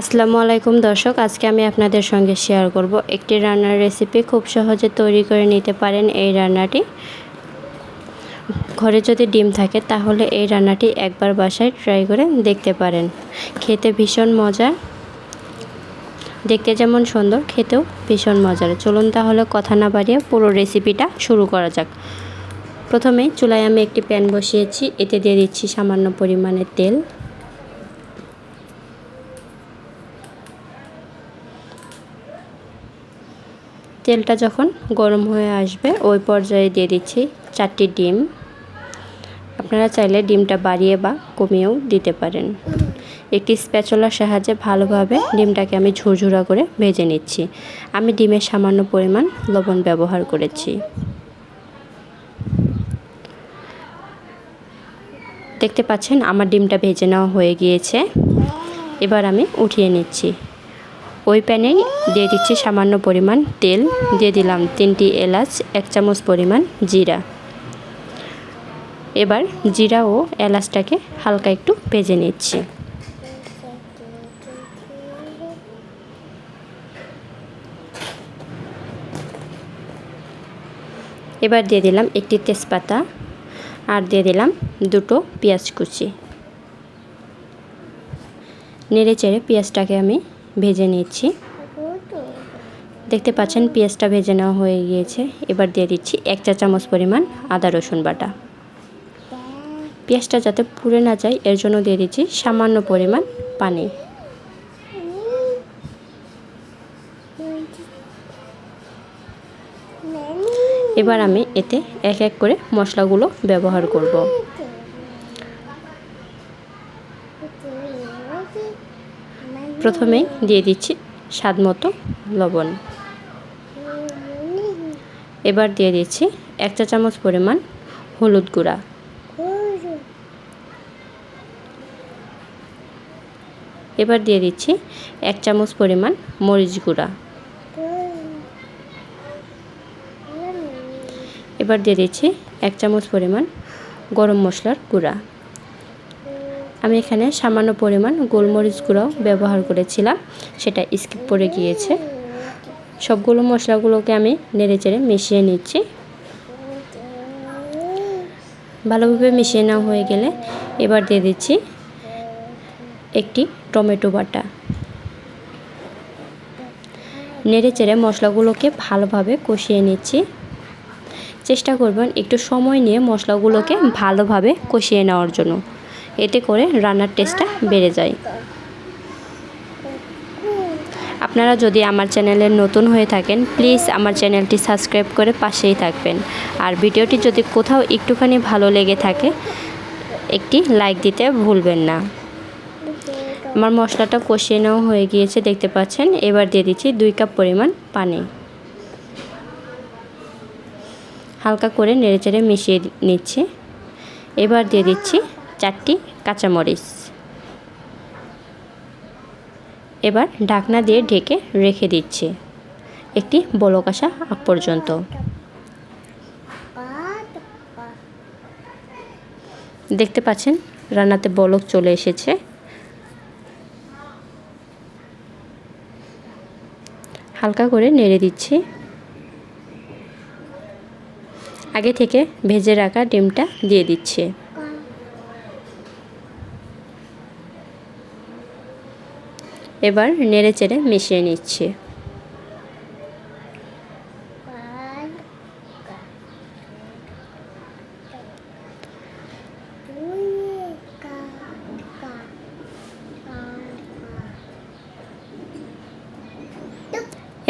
আসসালামু আলাইকুম দর্শক, আজকে আমি আপনাদের সঙ্গে শেয়ার করব একটি রান্নার রেসিপি খুব সহজে তৈরি করে নিতে পারেন এই রান্নাটি। ঘরে যদি ডিম থাকে তাহলে এই রান্নাটি একবার বাসায় ট্রাই করে দেখতে পারেন। খেতে ভীষণ মজার, দেখতে যেমন সুন্দর, খেতেও ভীষণ মজার। চলুন তাহলে কথা না বাড়িয়ে পুরো রেসিপিটা শুরু করা যাক। প্রথমে চুলায় আমি একটি প্যান বসিয়েছি, এতে দিয়ে দিচ্ছি সামান্য পরিমাণে তেল। তেলটা যখন গরম হয়ে আসবে, ওই পর্যায়ে দিয়ে দিচ্ছি চারটি ডিম। আপনারা চাইলে ডিমটা বাড়িয়ে বা কমিয়েও দিতে পারেন। একটি স্প্যাচলার সাহায্যে ভালোভাবে ডিমটাকে আমি ঝুরঝুরা করে ভেজে নিচ্ছি। আমি ডিমের সামান্য পরিমাণ লবণ ব্যবহার করেছি। দেখতে পাচ্ছেন, আমার ডিমটা ভেজে নেওয়া হয়ে গিয়েছে। এবার আমি উঠিয়ে নিচ্ছি। ওই প্যানেই দিয়ে দিচ্ছি সামান্য পরিমাণ তেল। দিয়ে দিলাম তিনটি এলাচ, এক চামচ পরিমাণ জিরা। এবার জিরা ও এলাচটাকে হালকা একটু ভেজে নিচ্ছি। এবার দিয়ে দিলাম একটি তেজপাতা আর দিয়ে দিলাম দুটো পেঁয়াজ কুচি। নেড়ে চেড়ে পেঁয়াজটাকে আমি ভেজে নিচ্ছি। দেখতে পাচ্ছেন পেঁয়াজটা ভেজে নেওয়া হয়ে গিয়েছে। এবার দিয়ে দিচ্ছি এক চা চামচ পরিমাণ আদা, রসুন বাটা। পেঁয়াজটা যাতে পুড়ে না যায়, এর জন্য দিয়ে দিচ্ছি সামান্য পরিমাণ পানি। এবার আমি এতে এক এক করে মশলাগুলো ব্যবহার করব। প্রথমেই দিয়ে দিচ্ছি স্বাদ মতো লবণ। এবার দিয়ে দিচ্ছি এক চা চামচ পরিমাণ হলুদ গুঁড়া। এবার দিয়ে দিচ্ছি এক চামচ পরিমাণ মরিচ গুঁড়া। এবার দিয়ে দিচ্ছি এক চামচ পরিমাণ গরম মশলার গুঁড়া। আমি এখানে সামান্য পরিমাণ গোলমরিচ গুঁড়াও ব্যবহার করেছিলাম, সেটা স্কিপ করে গিয়েছে। সবগুলো মশলাগুলোকে আমি নেড়ে চেড়ে মিশিয়ে নিচ্ছি। ভালোভাবে মিশিয়ে নেওয়া হয়ে গেলে এবার দিয়ে দিচ্ছি একটি টমেটো বাটা। নেড়ে চেড়ে মশলাগুলোকে ভালোভাবে কষিয়ে নিচ্ছি। চেষ্টা করবেন একটু সময় নিয়ে মশলাগুলোকে ভালোভাবে কষিয়ে নেওয়ার জন্য। এতে করে রান্নার টেস্টটা বেড়ে যায়। আপনারা যদি আমার চ্যানেলে নতুন হয়ে থাকেন, প্লিজ আমার চ্যানেলটি সাবস্ক্রাইব করে পাশেই থাকবেন। আর ভিডিওটি যদি কোথাও একটুখানি ভালো লেগে থাকে, একটি লাইক দিতে ভুলবেন না। আমার মশলাটা কষিয়ে নেওয়া হয়ে গিয়েছে, দেখতে পাচ্ছেন? এবার দিয়ে দিচ্ছি দুই কাপ পরিমাণ পানি। হালকা করে নেড়েচেড়ে মিশিয়ে নিচ্ছি। এবার দিয়ে দিচ্ছি চারটি কাঁচামরিচ। এবার ঢাকনা দিয়ে ঢেকে রেখে দিচ্ছি। একটি বলক আসা আগ পর্যন্ত। দেখতে পাচ্ছেন, রান্নাতে বলক চলে এসেছে। হালকা করে নেড়ে দিচ্ছি। আগে থেকে ভেজে রাখা ডিমটা দিয়ে দিচ্ছে। এবার নেড়ে চেড়ে মিশিয়ে নিচ্ছে।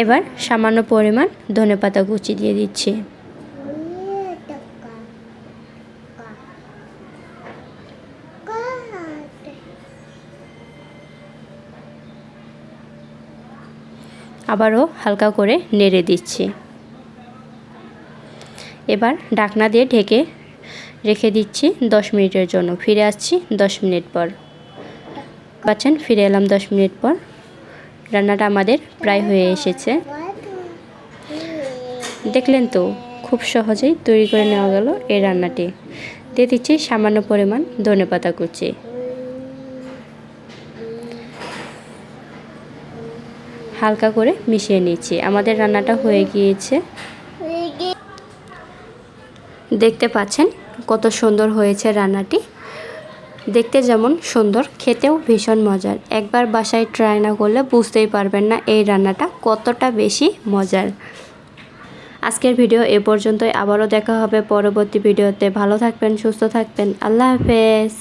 এবার সামান্য পরিমাণ ধনেপাতা কুচি দিয়ে দিচ্ছি। আবারও হালকা করে নেড়ে দিচ্ছি। এবার ঢাকনা দিয়ে ঢেকে রেখে দিচ্ছি দশ মিনিটের জন্য। ফিরে আসছি দশ মিনিট পর। পাচ্ছেন ফিরে এলাম দশ মিনিট পর। রান্নাটা আমাদের প্রায় হয়ে এসেছে। দেখলেন তো, খুব সহজেই তৈরি করে নেওয়া গেল এই রান্নাটি। দিয়ে দিচ্ছি সামান্য পরিমাণ ধনে পাতা কুচি। হালকা করে মিশিয়ে নিচ্ছি। আমাদের রান্নাটা হয়ে গিয়েছে। দেখতে পাচ্ছেন কত সুন্দর হয়েছে রান্নাটি। দেখতে যেমন সুন্দর, খেতেও ভীষণ মজার। একবার বাসায় ট্রাই না করলে বুঝতেই পারবেন না এই রান্নাটা কতটা বেশি মজার। আজকের ভিডিও এ পর্যন্তই। আবারও দেখা হবে পরবর্তী ভিডিওতে। ভালো থাকবেন, সুস্থ থাকবেন। আল্লাহ হাফেজ।